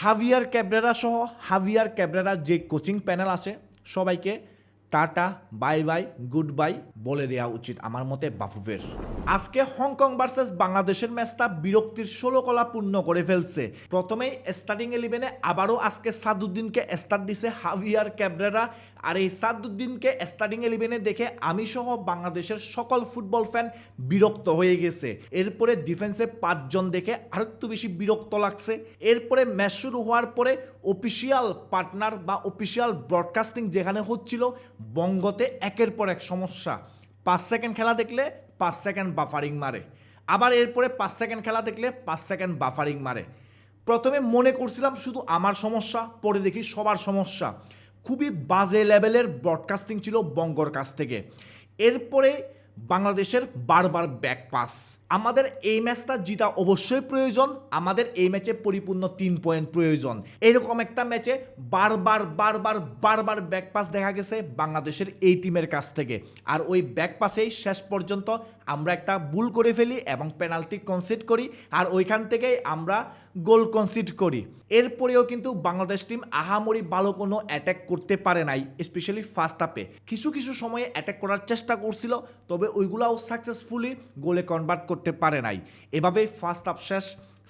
হাভিয়ার Cabrera সহ হাভিয়ার ক্যাবরেরার যে coaching panel আছে সবাইকে tata, bye bye, good bye বলে দেওয়া উচিত আমার মতে বাফুফের। আজকে হংকং ভার্সেস বাংলাদেশের ম্যাচটা বিরক্তির ষোলো কলা পূর্ণ করে ফেলছে। প্রথমেই স্টার্টিং ইলেভেনে আবারও আজকে সাদুদ্দিনকে স্টার্ট দিছে হাভিয়ার ক্যাবরেরা। আর এই সাদুদ্দিনকে স্টার্টিং ইলেভেনে দেখে আমি সহ বাংলাদেশের সকল ফুটবল ফ্যান বিরক্ত হয়ে গেছে। এরপরে ডিফেন্সে পাঁচজন দেখে আর একটু বেশি বিরক্ত লাগছে। এরপরে ম্যাচ শুরু হওয়ার পরে অফিসিয়াল পার্টনার বা অফিসিয়াল ব্রডকাস্টিং যেখানে হচ্ছিল বঙ্গতে একের পর এক সমস্যা। পাঁচ সেকেন্ড খেলা দেখলে পাঁচ সেকেন্ড বাফারিং মারে। আবার এরপরে পাঁচ সেকেন্ড খেলা দেখলে পাঁচ সেকেন্ড বাফারিং মারে। প্রথমে মনে করছিলাম শুধু আমার সমস্যা, পরে দেখি সবার সমস্যা। খুবই বাজে লেভেলের ব্রডকাস্টিং ছিল বঙ্গর কাছ থেকে। এরপরে বাংলাদেশের বারবার ব্যাক পাস আমাদের এই ম্যাচটা জিতা অবশ্যই প্রয়োজন। আমাদের এই ম্যাচে পরিপূর্ণ তিন পয়েন্ট প্রয়োজন। এরকম একটা ম্যাচে বারবার বারবার বারবার ব্যাকপাস দেখা গেছে বাংলাদেশের এই টিমের কাছ থেকে। আর ওই ব্যাকপাসেই শেষ পর্যন্ত আমরা একটা ভুল করে ফেলি এবং পেনাল্টি কনসিড করি আর ওইখান থেকেই আমরা গোল কনসিড করি। এরপরেও কিন্তু বাংলাদেশ টিম আহামরি ভালো কোনো অ্যাটাক করতে পারে নাই স্পেশালি ফার্স্ট হাফে কিছু কিছু সময়ে অ্যাটাক করার চেষ্টা করছিল, তবে ওইগুলাও সাকসেসফুলি গোলে কনভার্ট করতে পারে নাই। এভাবেই ফার্স্ট হাফ শেষ।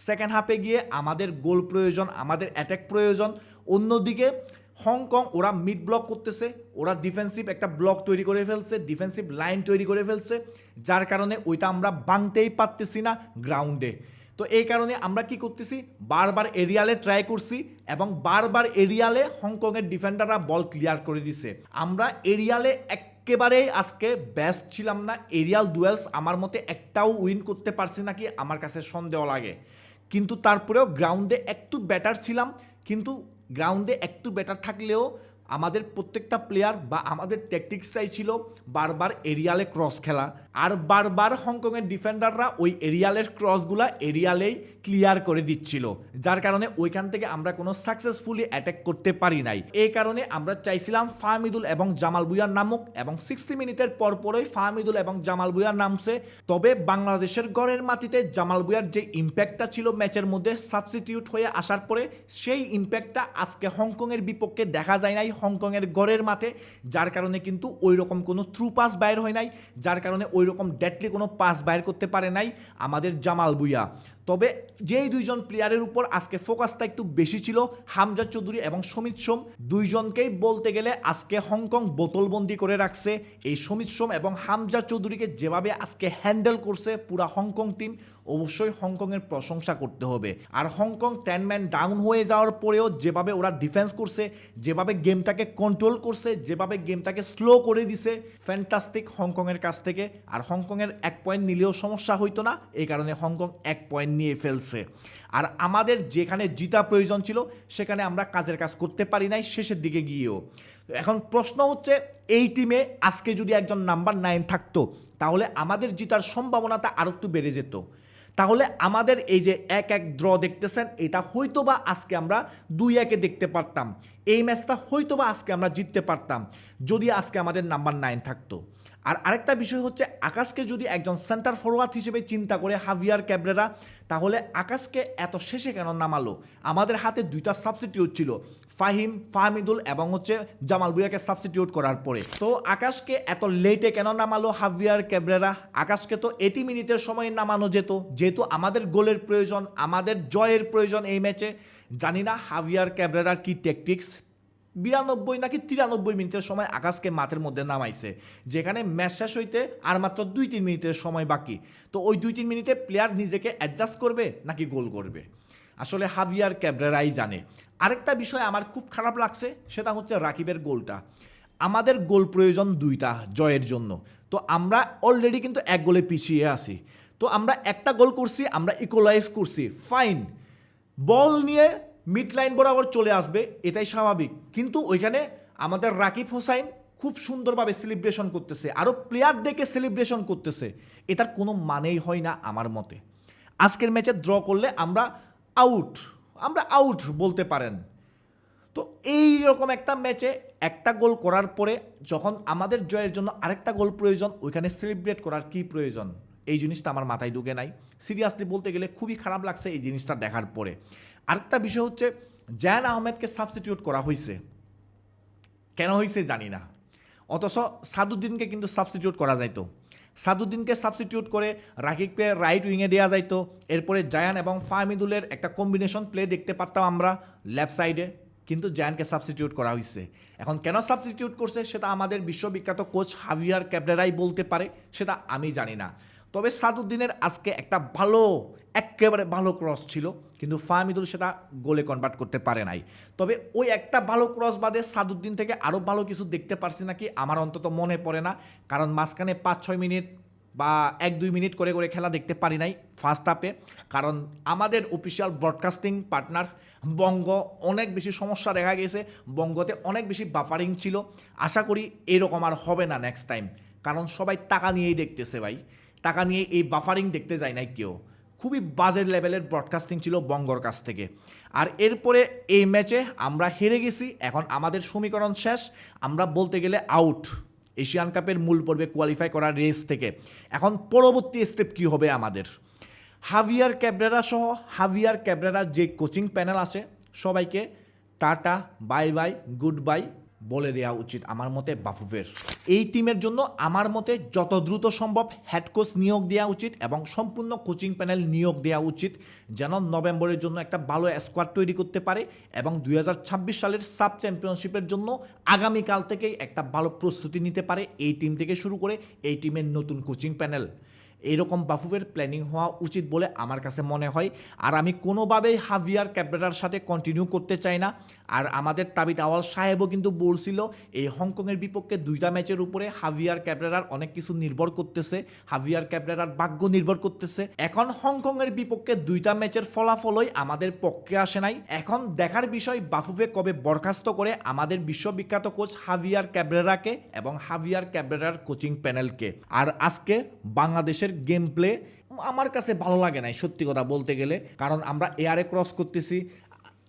সেকেন্ড হাফে গিয়ে আমাদের গোল প্রয়োজন, আমাদের অ্যাটাক প্রয়োজন। অন্যদিকে হংকং ওরা মিড ব্লক করতেছে, ওরা ডিফেন্সিভ একটা ব্লক তৈরি করে ফেলছে ডিফেন্সিভ লাইন তৈরি করে ফেলছে, যার কারণে ওইটা আমরা ভাঙতেই পারতেছি না গ্রাউন্ডে তো এই কারণে আমরা কি করতেছি? বারবার এরিয়ালে ট্রাই করছি এবং বারবার এরিয়ালে হংকংয়ের ডিফেন্ডাররা বল ক্লিয়ার করে দিছে। আমরা এরিয়ালে একেবারেই আজকে ব্যস্ট ছিলাম না। এরিয়াল ডুয়েলস আমার মতে একটাও উইন করতে পারছি নাকি আমার কাছে সন্দেহ লাগে। কিন্তু তারপরেও গ্রাউন্ডে একটু বেটার ছিলাম। কিন্তু গ্রাউন্ডে একটু বেটার থাকলেও আমাদের প্রত্যেকটা প্লেয়ার বা আমাদের ট্যাকটিক্সটাই ছিল বারবার এরিয়ালে ক্রস খেলা। আর বারবার হংকংয়ের ডিফেন্ডাররা ওই এরিয়ালের ক্রসগুলা এরিয়ালেই ক্লিয়ার করে দিচ্ছিল। যার কারণে ওইখান থেকে আমরা কোনো সাকসেসফুলি অ্যাটাক করতে পারি নাই। এই কারণে আমরা চাইছিলাম ফাহমিদুল এবং জামাল বুয়ার নামুক এবং সিক্সটি মিনিটের পর পরই ফাহমিদুল এবং জামাল বুয়ার নামছে। তবে বাংলাদেশের গড়ের মাটিতে জামাল বুয়ার যে ইম্প্যাক্টটা ছিল ম্যাচের মধ্যে সাবস্টিটিউট হয়ে আসার পরে সেই ইম্প্যাক্টটা আজকে হংকংয়ের বিপক্ষে দেখা যায় নাই। হংকংয়ের গড়ের মাঠে, যার কারণে কিন্তু ওই রকম কোনো থ্রু পাস বাইর হয় নাই, যার কারণে ওই রকম ডেটলি কোনো পাস বাইর করতে পারে নাই আমাদের জামাল বুইয়া। তবে যেই দুইজন প্লেয়ারের উপর আজকে ফোকাসটা একটু বেশি ছিল, হামজা চৌধুরী এবং সমিত সোম, দুইজনকেই বলতে গেলে আজকে হংকং বোতলবন্দি করে রাখছে এই সমিত সোম এবং হামজা চৌধুরীকে যেভাবে আজকে হ্যান্ডেল করছে পুরা হংকং টিম অবশ্যই হংকংয়ের প্রশংসা করতে হবে। আর Hong Kong ten man down হয়ে যাওয়ার পরেও যেভাবে ওরা ডিফেন্স করছে, যেভাবে গেমটাকে কন্ট্রোল করছে, যেভাবে গেমটাকে স্লো করে দিছে ফ্যান্টাস্টিক হংকংয়ের কাছ থেকে। আর হংকংয়ের এক পয়েন্ট নিলেও সমস্যা হইতো না, এই কারণে হংকং এক পয়েন্ট নিয়ে ফেলছে। আর আমাদের যেখানে জিতা প্রয়োজন ছিল, সেখানে আমরা কাজের কাজ করতে পারি নাই, শেষের দিকে গিয়েও। এখন প্রশ্ন হচ্ছে, এই টিমে আজকে যদি একজন নাম্বার নাইন থাকতো, তাহলে আমাদের জিতার সম্ভাবনাটা আরও একটু বেড়ে যেত। তাহলে আমাদের এই যে এক এক ড্র দেখতেছেন, এটা হয়তো বা আজকে আমরা দুই একে দেখতে পারতাম। এই ম্যাচটা হয়তো বা আজকে আমরা জিততে পারতাম, যদি আজকে আমাদের নাম্বার নাইন থাকতো। আর আরেকটা বিষয় হচ্ছে, আকাশকে যদি একজন সেন্টার ফরওয়ার্ড হিসেবে চিন্তা করে হাভিয়ার ক্যাবরেরা, তাহলে আকাশকে এত শেষে কেন নামালো? আমাদের হাতে দুইটা সাবস্টিটিউট ছিল, ফাহিম, ফাহমিদুল এবং হচ্ছে জামাল বুয়াকে সাবস্টিটিউট করার পরে। তো আকাশকে এত লেটে কেন নামালো হাভিয়ার ক্যাবরেরা? আকাশকে তো এটি মিনিটের সময় নামানো যেত, যেহেতু আমাদের গোলের প্রয়োজন, আমাদের জয়ের প্রয়োজন এই ম্যাচে জানি না হাভিয়ার ক্যাবরেরার কি টেকটিক্স বিরানব্বই নাকি তিরানব্বই মিনিটের সময় আকাশকে মাঠের মধ্যে নামাইছে, যেখানে ম্যাচ শেষ হইতে আর মাত্র দুই তিন মিনিটের সময় বাকি। তো ওই দুই তিন মিনিটে প্লেয়ার নিজেকে অ্যাডজাস্ট করবে নাকি গোল করবে? আসলে হাভিয়ার ক্যাবরেরাই জানে। আরেকটা বিষয় আমার খুব খারাপ লাগছে, সেটা হচ্ছে রাকিবের গোলটা। আমাদের গোল প্রয়োজন দুইটা জয়ের জন্য। তো আমরা অলরেডি কিন্তু এক গোলে পিছিয়ে আছি। তো আমরা একটা গোল করছি, আমরা ইকোলাইজ করছি ফাইন বল নিয়ে মিড লাইন বরাবর চলে আসবে, এটাই স্বাভাবিক। কিন্তু ওইখানে আমাদের রাকিব হোসাইন খুব সুন্দরভাবে সেলিব্রেশন করতেছে, আরও প্লেয়ার দেখে সেলিব্রেশন করতেছে। এটার কোনো মানেই হয় না আমার মতে। আজকের ম্যাচে ড্র করলে আমরা আউট আমরা আউট বলতে পারেন। তো এই রকম একটা ম্যাচে একটা গোল করার পরে যখন আমাদের জয়ের জন্য আরেকটা গোল প্রয়োজন, ওইখানে সেলিব্রেট করার কি প্রয়োজন? এই জিনিসটা আমার মাথায় ঢুকে নাই। সিরিয়াসলি বলতে গেলে খুবই খারাপ লাগছে এই জিনিসটা দেখার পরে। আরেকটা বিষয় হচ্ছে, জায়ান আহমেদকে সাবস্টিটিউট করা হয়েছে কেন হয়েছে জানি না। অথচ সাদুদ্দিনকে কিন্তু সাবস্টিটিউট করা যাইতো। সাদুদ্দিনকে সাবস্টিটিউট করে রাকিবকে রাইট উইংয়ে দেওয়া যাইতো। এরপরে জায়ান এবং ফাহমিদুলের একটা কম্বিনেশন প্লে দেখতে পারতাম আমরা লেফট সাইডে কিন্তু জায়ানকে সাবস্টিটিউট করা হয়েছে এখন কেন সাবস্টিটিউট করছে সেটা আমাদের বিশ্ববিখ্যাত কোচ হাভিয়ার ক্যাবরেরাই বলতে পারে, সেটা আমি জানি না। তবে সাদুদ্দিনের আজকে একটা ভালো একেবারে ভালো ক্রস ছিল, কিন্তু ফাহমিদুল সেটা গোলে কনভার্ট করতে পারে নাই। তবে ওই একটা ভালো ক্রস বাদে সাদুদ্দিন থেকে আরও ভালো কিছু দেখতে পারছি নাকি, আমার অন্তত মনে পড়ে না। কারণ মাঝখানে পাঁচ ছয় মিনিট বা এক দুই মিনিট করে করে খেলা দেখতে পারি নাই ফার্স্ট হাফে কারণ আমাদের অফিসিয়াল ব্রডকাস্টিং পার্টনার বঙ্গ অনেক বেশি সমস্যা দেখা গেছে, বঙ্গতে অনেক বেশি বাফারিং ছিল। আশা করি এরকম আর হবে না নেক্সট টাইম কারণ সবাই টাকা নিয়েই দেখতেছে ভাই। টাকা নিয়ে এই বাফারিং দেখতে যায় নাই কেউ। খুবই বাজেট লেভেলের ব্রডকাস্টিং ছিল বঙ্গর কাছ থেকে। আর এরপরে এই ম্যাচে আমরা হেরে গেছি, এখন আমাদের সমীকরণ শেষ, আমরা বলতে গেলে আউট এশিয়ান কাপের মূল পর্বে কোয়ালিফাই করার রেস থেকে। এখন পরবর্তী স্টেপ কী হবে আমাদের? হাভিয়ার ক্যাবরেরা সহ, হাভিয়ার ক্যাবরেরার যে কোচিং প্যানেল আছে, সবাইকে tata bye bye good bye বলে দেওয়া উচিত আমার মতে বাফুফের। এই টিমের জন্য আমার মতে যত দ্রুত সম্ভব হেড কোচ নিয়োগ দেওয়া উচিত এবং সম্পূর্ণ কোচিং প্যানেল নিয়োগ দেওয়া উচিত যেন নভেম্বরের জন্য একটা ভালো স্কোয়াড তৈরি করতে পারে এবং দুই হাজার ছাব্বিশ সালের সাব চ্যাম্পিয়নশিপের জন্য আগামীকাল থেকেই একটা ভালো প্রস্তুতি নিতে পারে এই টিম থেকে শুরু করে এই টিমের নতুন কোচিং প্যানেল এইরকম বাফুফের প্ল্যানিং হওয়া উচিত বলে আমার কাছে মনে হয়। আর আমি কোনোভাবেই হাভিয়ার ক্যাবরেরার সাথে কন্টিনিউ করতে চাই না। আর আমাদের তাবিত আওয়াল সাহেবও কিন্তু বলছিল এই হংকংয়ের বিপক্ষে দুইটা ম্যাচের উপরে হাভিয়ার ক্যাবরেরার অনেক কিছু নির্ভর করতেছে। হাভিয়ার ক্যাবরেরার ভাগ্য নির্ভর করতেছে। এখন হংকংয়ের বিপক্ষে দুইটা ম্যাচের ফলাফলই আমাদের পক্ষে আসে নাই। এখন দেখার বিষয় বাফুফে কবে বরখাস্ত করে আমাদের বিশ্ববিখ্যাত কোচ হাভিয়ার ক্যাবরেরাকে এবং হাভিয়ার ক্যাবরেরার কোচিং প্যানেলকে আর আজকে বাংলাদেশের গেম প্লে আমার কাছে ভালো লাগে নাই, সত্যি কথা বলতে গেলে। কারণ আমরা এয়ারে ক্রস করতেছি।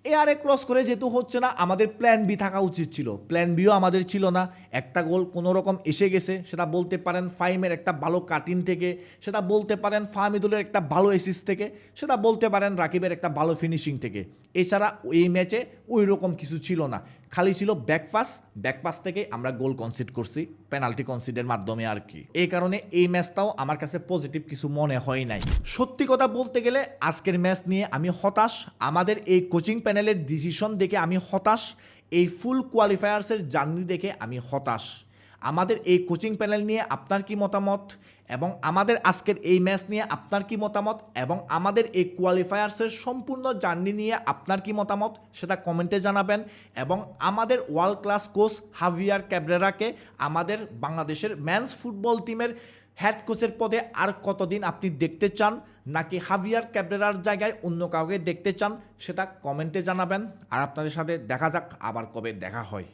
এয়ারে ক্রস করে যেহেতু হচ্ছে না, আমাদের প্ল্যান বি থাকা উচিত ছিল। প্ল্যান বিও আমাদের ছিল না। একটা গোল কোনো রকম এসে গেছে, সেটা বলতে পারেন ফাইমের একটা ভালো কাটিং থেকে, সেটা বলতে পারেন ফাহমিদুলের একটা ভালো এসিস থেকে, সেটা বলতে পারেন রাকিবের একটা ভালো ফিনিশিং থেকে। এছাড়া এই ম্যাচে ওই রকম কিছু ছিল না। খালি ছিল ব্যাকপাস ব্যাকপাস থেকে আমরা গোল কনসিড করছি। পেনাল্টি কনসিডের মাধ্যমে আর কি। এই কারণে এই ম্যাচটাও আমার কাছে পজিটিভ কিছু মনে হয় নাই। সত্যি কথা বলতে গেলে, আজকের ম্যাচ নিয়ে আমি হতাশ। আমাদের এই কোচিং প্যানেলের ডিসিশন দেখে আমি হতাশ। এই ফুল কোয়ালিফায়ার্সের জার্নি দেখে আমি হতাশ। আমাদের এই কোচিং প্যানেল নিয়ে আপনার কি মতামত? এবং আমাদের আজকের এই ম্যাচ নিয়ে আপনার কি মতামত? এবং আমাদের এই কোয়ালিফায়ার্সের সম্পূর্ণ জার্নি নিয়ে আপনার কি মতামত? সেটা কমেন্টে জানাবেন। এবং আমাদের ওয়ার্ল্ড ক্লাস কোচ হাভিয়ার ক্যাবরেরাকে আমাদের বাংলাদেশের ম্যানস ফুটবল টিমের হেড কোচের পদে আর কতদিন আপনি দেখতে চান? নাকি হাভিয়ার ক্যাবরেরার জায়গায় অন্য কাউকে দেখতে চান? সেটা কমেন্টে জানাবেন। আর আপনাদের সাথে দেখা যাক আবার কবে দেখা হয়।